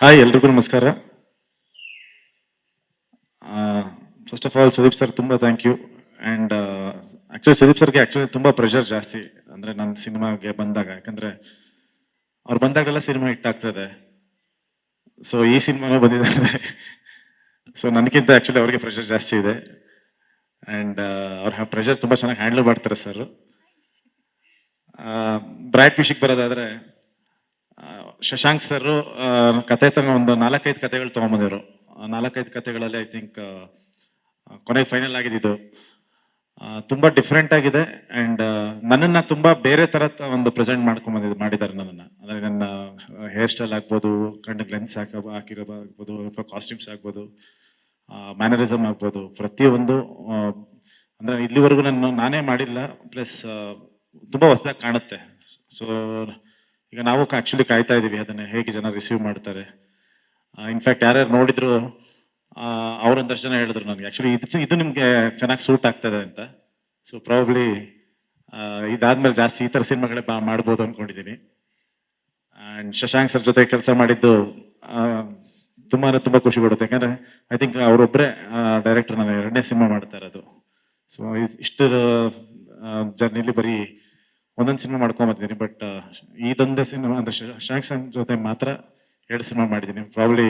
Hi, ಎಲ್ರಿಗೂ ನಮಸ್ಕಾರ. First of all Sudeep sir ತುಂಬ thank you and actually Sudeep ಸರ್ಗೆ ಆ್ಯಕ್ಚುಲಿ ತುಂಬ ಪ್ರೆಷರ್ ಜಾಸ್ತಿ. ಅಂದರೆ ನನ್ನ ಸಿನಿಮಾಗೆ ಬಂದಾಗ. ಯಾಕಂದರೆ ಅವ್ರು ಬಂದಾಗೆಲ್ಲ ಸಿನಿಮಾ ಹಿಟ್ ಆಗ್ತದೆ. ಸೊ ಈ ಸಿನಿಮಾನೂ ಬಂದಿದ್ದಾರೆ ಸೊ ನನಗಿಂತ ಆ್ಯಕ್ಚುಲಿ ಅವ್ರಿಗೆ ಪ್ರೆಷರ್ ಜಾಸ್ತಿ ಇದೆ. ಆ್ಯಂಡ್ ಅವ್ರ ಪ್ರೆಷರ್ ತುಂಬ ಚೆನ್ನಾಗಿ ಹ್ಯಾಂಡಲ್ ಮಾಡ್ತಾರೆ ಸರ್ ಬ್ರೈಟ್ ವಿಷಯಕ್ಕೆ ಬರೋದಾದ್ರೆ ಶಶಾಂಕ್ ಸರ್ ಕತೆ ತಗೊಂಡು ಒಂದು ನಾಲ್ಕೈದು ಕತೆಗಳು ತೊಗೊಂಬಂದಿದ್ರು ನಾಲ್ಕೈದು ಕತೆಗಳಲ್ಲಿ ಐ ಥಿಂಕ್ ಕೊನೆಗೆ ಫೈನಲ್ ಆಗಿದ್ದು. ತುಂಬ ಡಿಫ್ರೆಂಟ್ ಆಗಿದೆ ಆ್ಯಂಡ್ ನನ್ನನ್ನು ತುಂಬ ಬೇರೆ ಥರ ಒಂದು ಪ್ರೆಸೆಂಟ್ ಮಾಡ್ಕೊಂಬಂದಿದ್ದು ಮಾಡಿದ್ದಾರೆ ನನ್ನನ್ನು. ಅಂದರೆ ನನ್ನ ಹೇರ್ ಸ್ಟೈಲ್ ಆಗ್ಬೋದು, ಕಣ್ಣಿಗೆ ಲೆನ್ಸ್ ಹಾಕ ಹಾಕಿರೋದಾಗ್ಬೋದು ಅಥವಾ ಕಾಸ್ಟ್ಯೂಮ್ಸ್ ಆಗ್ಬೋದು ಮ್ಯಾನರಿಸಮ್ ಆಗ್ಬೋದು. ಪ್ರತಿಯೊಂದು ಅಂದ್ರೆ ಇಲ್ಲಿವರೆಗೂ ನಾನು, ನಾನೇ ಮಾಡಿಲ್ಲ ಪ್ಲಸ್ ತುಂಬ ಹೊಸದಾಗಿ ಕಾಣುತ್ತೆ. ಸೊ ಈಗ ನಾವು ಆಕ್ಚುಲಿ ಕಾಯ್ತಾ ಇದೀವಿ ಅದನ್ನ ಹೇಗೆ ಜನ ರಿಸೀವ್ ಮಾಡ್ತಾರೆ. ಇನ್ಫ್ಯಾಕ್ಟ್ ಯಾರ್ಯಾರು ನೋಡಿದ್ರು ಅವರೊಂದಷ್ಟು ಜನ ಹೇಳಿದ್ರು ನನಗೆ. ಆ್ಯಕ್ಚುಲಿ ಇದು ಇದು ನಿಮಗೆ ಚೆನ್ನಾಗಿ ಸೂಟ್ ಆಗ್ತದೆ ಅಂತ. ಸೊ ಪ್ರಾಬ್ಲಿ ಇದಾದ್ಮೇಲೆ ಜಾಸ್ತಿ ಈ ಥರ ಸಿನಿಮಾಗಳೇ ಬಾ ಮಾಡ್ಬೋದು ಅನ್ಕೊಂಡಿದ್ದೀನಿ ಆ್ಯಂಡ್ ಶಶಾಂಕ್ ಸರ್ ಜೊತೆ ಕೆಲಸ ಮಾಡಿದ್ದು ತುಂಬಾ ತುಂಬ ಖುಷಿ ಕೊಡುತ್ತೆ ಯಾಕಂದರೆ ಐ ಥಿಂಕ್ ಅವರೊಬ್ಬರೇ ಡೈರೆಕ್ಟರ್ ನಾನು ಎರಡನೇ ಸಿನಿಮಾ ಮಾಡ್ತಾ ಇರೋದು. ಸೊ ಇಷ್ಟು ಜರ್ನಿಲಿ ಬರೀ ಒಂದೊಂದು ಸಿನಿಮಾ ಮಾಡ್ಕೊಂಬರ್ತೀನಿ ಬಟ್ ಇದೊಂದೇ ಸಿನಿಮಾ ಅಂದ್ರೆ ಶಾಂಕ್ ಜೊತೆ ಮಾತ್ರ ಎರಡು ಸಿನಿಮಾ ಮಾಡಿದ್ದೀನಿ. ಪ್ರಾಬ್ಲಿ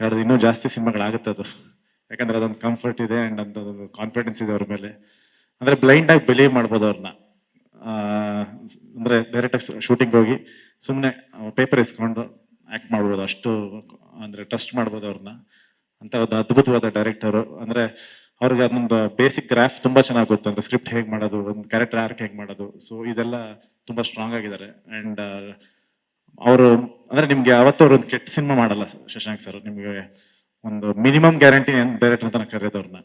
ಎರಡು, ಇನ್ನೂ ಜಾಸ್ತಿ ಸಿನಿಮಾಗಳಾಗುತ್ತೆ ಅದು. ಯಾಕಂದ್ರೆ ಅದೊಂದು ಕಂಫರ್ಟ್ ಇದೆ ಆ್ಯಂಡ್ ಅದೊಂದು ಕಾನ್ಫಿಡೆನ್ಸ್ ಇದೆ ಅವ್ರ ಮೇಲೆ. ಅಂದರೆ ಬ್ಲೈಂಡಾಗಿ ಬಿಲೀವ್ ಮಾಡ್ಬೋದು ಅವ್ರನ್ನ ಅಂದರೆ ಡೈರೆಕ್ಟಾಗಿ ಶೂಟಿಂಗ್ ಹೋಗಿ ಸುಮ್ಮನೆ ಪೇಪರ್ ಇಸ್ಕೊಂಡು ಆ್ಯಕ್ಟ್ ಮಾಡ್ಬೋದು. ಅಷ್ಟು ಅಂದರೆ ಟ್ರಸ್ಟ್ ಮಾಡ್ಬೋದು ಅವ್ರನ್ನ ಅಂತ ಒಂದು ಅದ್ಭುತವಾದ ಡೈರೆಕ್ಟರು ಅಂದರೆ ಅವ್ರಿಗೆ ಅದೊಂದು ಬೇಸಿಕ್ ಗ್ರಾಫ್ ತುಂಬಾ ಚೆನ್ನಾಗಿ ಗೊತ್ತು. ಅಂದ್ರೆ ಸ್ಕ್ರಿಪ್ಟ್ ಹೇಗೆ ಮಾಡೋದು, ಒಂದು ಕ್ಯಾರೆಕ್ಟರ್ ಆರ್ಕ್ ಹೇಗೆ ಮಾಡೋದು. ಸೊ ಇದೆಲ್ಲ ತುಂಬಾ ಸ್ಟ್ರಾಂಗ್ ಆಗಿದ್ದಾರೆ. ಅಂಡ್ ಅವರು, ಅಂದ್ರೆ ನಿಮ್ಗೆ ಯಾವತ್ತೂ ಅವ್ರು ಒಂದು ಕೆಟ್ಟ ಸಿನಿಮಾ ಮಾಡಲ್ಲ ಶಶಾಂಕ್ ಸರ್ ನಿಮ್ಗೆ ಒಂದು ಮಿನಿಮಮ್ ಗ್ಯಾರಂಟಿ ಡೈರೆಕ್ಟರ್ ಅಂತ ನಾನು ಕರೆಯೋದು ಅವ್ರನ್ನ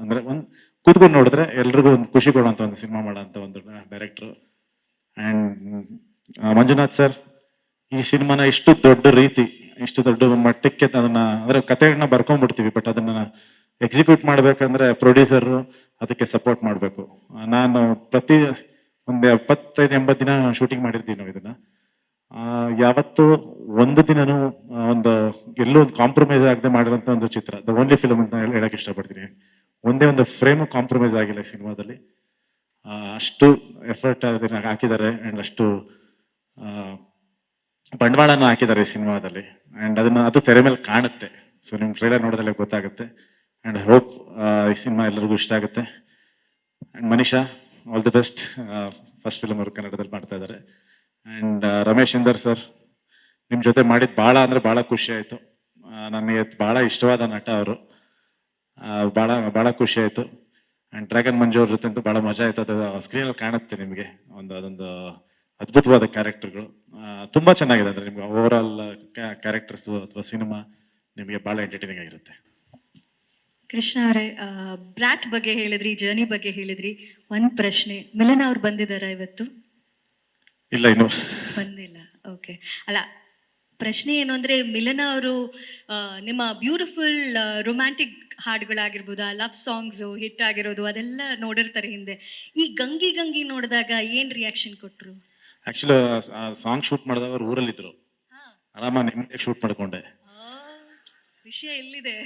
ಅಂದ್ರೆ ಒಂದ್, ಕೂತ್ಕೊಂಡು ನೋಡಿದ್ರೆ ಎಲ್ರಿಗೂ ಒಂದು ಖುಷಿ ಕೊಡುವಂತ ಒಂದು ಸಿನಿಮಾ ಮಾಡೋಂಥ ಒಂದು ಡೈರೆಕ್ಟರ್ ಅಂಡ್ ಮಂಜುನಾಥ್ ಸರ್ ಈ ಸಿನಿಮಾನ ಇಷ್ಟು ದೊಡ್ಡ ರೀತಿ, ಇಷ್ಟು ದೊಡ್ಡ ಮಟ್ಟಕ್ಕೆ ಅದನ್ನ, ಅಂದ್ರೆ ಕಥೆಗಳನ್ನ ಬರ್ಕೊಂಡ್ಬಿಡ್ತೀವಿ ಬಟ್ ಅದನ್ನ ಎಕ್ಸಿಕ್ಯೂಟ್ ಮಾಡ್ಬೇಕಂದ್ರೆ ಪ್ರೊಡ್ಯೂಸರ್ ಅದಕ್ಕೆ ಸಪೋರ್ಟ್ ಮಾಡಬೇಕು. ನಾನು ಪ್ರತಿ ಒಂದು ಎಪ್ಪತ್ತೈದು, ಎಂಬತ್ತು ದಿನ ಶೂಟಿಂಗ್ ಮಾಡಿರ್ತೀವಿ ನಾವು ಇದನ್ನ. ಯಾವತ್ತು ಒಂದು ದಿನನೂ ಒಂದು ಎಲ್ಲೂ ಒಂದು ಕಾಂಪ್ರಮೈಸ್ ಆಗದೆ ಮಾಡಿರೋಂಥ ಒಂದು ಚಿತ್ರ ದ ಓನ್ಲಿ ಫಿಲಮ್ ಅಂತ ಹೇಳೋಕೆ ಇಷ್ಟಪಡ್ತೀನಿ. ಒಂದೇ ಒಂದು ಫ್ರೇಮ್ ಕಾಂಪ್ರಮೈಸ್ ಆಗಿಲ್ಲ ಸಿನಿಮಾದಲ್ಲಿ. ಅಷ್ಟು ಎಫರ್ಟ್ ಅದನ್ನ ಹಾಕಿದ್ದಾರೆ ಅಂಡ್ ಅಷ್ಟು ಬಂಡವಾಳನ ಹಾಕಿದ್ದಾರೆ ಈ ಸಿನಿಮಾದಲ್ಲಿ. ಅಂಡ್ ಅದನ್ನ, ಅದು ತೆರೆ ಮೇಲೆ ಕಾಣುತ್ತೆ. ಸೊ ನಿಮ್ಮ ಟ್ರೈಲರ್ ನೋಡೋದಲ್ಲೇ ಗೊತ್ತಾಗುತ್ತೆ. ಅಂಡ್ ಹೋಪ್ ಈ ಸಿನಿಮಾ ಎಲ್ಲರಿಗೂ ಇಷ್ಟ ಆಗುತ್ತೆ. And Manisha all the best first film ಅವರು ಕನ್ನಡದಲ್ಲಿ ಮಾಡ್ತಾ ಇದ್ದಾರೆ. ಆ್ಯಂಡ್ ರಮೇಶ್ ಇಂದರ್ ಸರ್ ನಿಮ್ಮ ಜೊತೆ ಮಾಡಿದ್ದು ಭಾಳ ಅಂದರೆ ಭಾಳ ಖುಷಿ ಆಯಿತು. ಆ, ನನಗೆ ಭಾಳ ಇಷ್ಟವಾದ ನಟ ಅವರು. ಭಾಳ ಭಾಳ ಖುಷಿ ಆಯಿತು. ಆ್ಯಂಡ್ ಡ್ರ್ಯಾಗನ್ ಮಂಜು ಅವ್ರ ಜೊತೆ ಅಂತೂ ಭಾಳ ಮಜಾ ಆಯಿತು. ಅದು ಸ್ಕ್ರೀನಲ್ಲಿ ಕಾಣುತ್ತೆ ನಿಮಗೆ. ಒಂದು ಅದೊಂದು ಅದ್ಭುತವಾದ ಕ್ಯಾರೆಕ್ಟರ್ಗಳು ತುಂಬ ಚೆನ್ನಾಗಿದೆ. ಅಂದರೆ ನಿಮ್ಗೆ ಓವರ್ ಆಲ್ ಕ್ಯಾರೆಕ್ಟರ್ಸು ಅಥವಾ ಸಿನಿಮಾ ನಿಮಗೆ ಭಾಳ ಎಂಟರ್ಟೈನಿಂಗ್ ಆಗಿರುತ್ತೆ. ಕೃಷ್ಣ ಅವರೇ ಬ್ರಾಟ್ ಬಗ್ಗೆ ಹೇಳಿದ್ರಿ ಜರ್ನಿ ಬಗ್ಗೆ ಹೇಳಿದ್ರಿ. ಒಂದ್ ಪ್ರಶ್ನೆ. ಮಿಲನ್ ಅವ್ರು ಬಂದಿದಾರ ಇವತ್ತು? ಇಲ್ಲ ಇನ್ನು. ಬಂದಿಲ್ಲ. ಓಕೆ. ಅಲ್ಲ ಪ್ರಶ್ನೆ ಏನು ಅಂದ್ರೆ ಮಿಲನ ಅವರು ನಿಮ್ಮ ಬ್ಯೂಟಿಫುಲ್ ರೊಮ್ಯಾಂಟಿಕ್ ಹಾಡುಗಳಾಗಿರ್ಬೋದು ಆ ಲವ್ ಸಾಂಗ್ಸ್ ಹಿಟ್ ಆಗಿರೋದು ಅದೆಲ್ಲ ನೋಡಿರ್ತಾರೆ ಹಿಂದೆ. ಈ ಗಂಗಿ ಗಂಗಿ ನೋಡಿದಾಗ ಏನ್ ರಿಯಾಕ್ಷನ್ ಕೊಟ್ರು? ಆಕ್ಚುಲಿ ಸಾಂಗ್ ಶೂಟ್ ಮಾಡಿದಾಗ ಅವ್ರು ಊರಲ್ಲಿದ್ರು. ಆರಾಮ ನಿಮ್ಮದೇ ಶೂಟ್ ಮಾಡ್ಕೊಂಡೆ. ಆ, ವಿಷಯ ಎಲ್ಲಿದೆ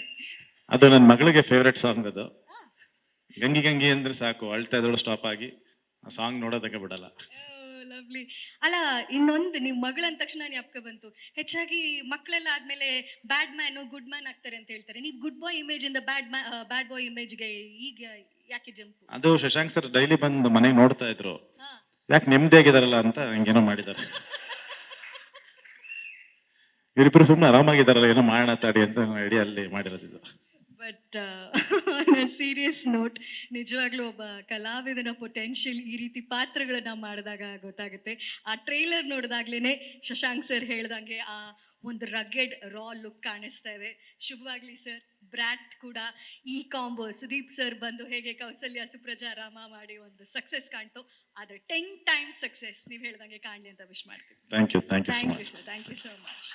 ಅದು ನನ್ನ ಮಗಳಿಗೆ ಫೇವ್ರೆಟ್ ಸಾಂಗ್ ಅದು. ಗಂಗಿ ಗಂಗಿ ಅಂದ್ರೆ ಸಾಕು ಅಳ್ತಾ ಇದ್ದಳು ಸ್ಟಾಪ್ ಆಗಿ ಆ ಸಾಂಗ್ ನೋಡೋದಕ್ಕೆ ಬಿಡಲ್ಲ. ಲವ್ಲಿ ಅಲ್ಲ ಇನ್ನೊಂದು ನಿಮ್ ಮಗಳ ಅಂದ ತಕ್ಷಣ ಜ್ಞಾಪಕ ಬಂತು. ಹೆಚ್ಚಾಗಿ ಮಕ್ಕಳೆಲ್ಲ ಆದ್ಮೇಲೆ ಬ್ಯಾಡ್ ಮ್ಯಾನ್ ಗುಡ್ ಮ್ಯಾನ್ ಆಗ್ತಾರೆ ಅಂತ ಹೇಳ್ತಾರೆ. ನೀವು ಗುಡ್ ಬಾಯ್ ಇಮೇಜ್ ಇಂದ ಬ್ಯಾಡ್ ಬ್ಯಾಡ್ ಬಾಯ್ ಇಮೇಜ್ಗೆ ಈಗ ಯಾಕೆ ಜಂಪ್ ಅದು ಶಶಾಂಕ್ ಸರ್ ಡೈಲಿ ಬಂದು ಮನೆಗೆ ನೋಡ್ತಾ ಇದ್ರು. ಯಾಕೆ ನೆಮ್ಮದಿ ಆಗಿದಾರಲ್ಲ ಅಂತ ಹಂಗೇನೋ ಮಾಡಿದ್ದಾರೆ ಇವರಿಬ್ರು ಸುಮ್ಮನೆ ಆರಾಮಾಗಿದ್ದಾರಲ್ಲ ಏನೋ ಮಾಡೋಣ ತಾಡಿ ಅಂತ ಐಡಿಯಲ್ಲಿ ಮಾಡಿರೋದು ಇದು. ಬಟ್ ಸೀರಿಯಸ್ ನೋಟ್ ನಿಜವಾಗ್ಲೂ ಒಬ್ಬ ಕಲಾವಿದನ ಪೊಟೆನ್ಷಿಯಲ್ ಈ ರೀತಿ ಪಾತ್ರಗಳನ್ನ ಮಾಡಿದಾಗ ಗೊತ್ತಾಗುತ್ತೆ. ಆ ಟ್ರೈಲರ್ ನೋಡಿದಾಗ್ಲೇನೆ ಶಶಾಂಕ್ ಸರ್ ಹೇಳ್ದಂಗೆ ಆ ಒಂದು ರಗ್ಗೆಡ್ ರಾ ಲುಕ್ ಕಾಣಿಸ್ತಾ ಇದೆ. ಶುಭವಾಗ್ಲಿ ಸರ್ ಬ್ರ್ಯಾಟ್ ಕೂಡ ಈ ಕಾಂಬೋ ಸುದೀಪ್ ಸರ್ ಬಂದು ಹೇಗೆ ಕೌಸಲ್ಯ ಸುಪ್ರಜಾ ರಾಮ ಮಾಡಿ ಒಂದು ಸಕ್ಸಸ್ ಕಾಣ್ತು. ಆದ್ರೆ ಟೆನ್ ಟೈಮ್ ಸಕ್ಸಸ್ ನೀವು ಹೇಳ್ದಂಗೆ ಕಾಣಲಿ ಅಂತ ವಿಶ್ ಮಾಡ್ತೀವಿ thank you sir thank you so much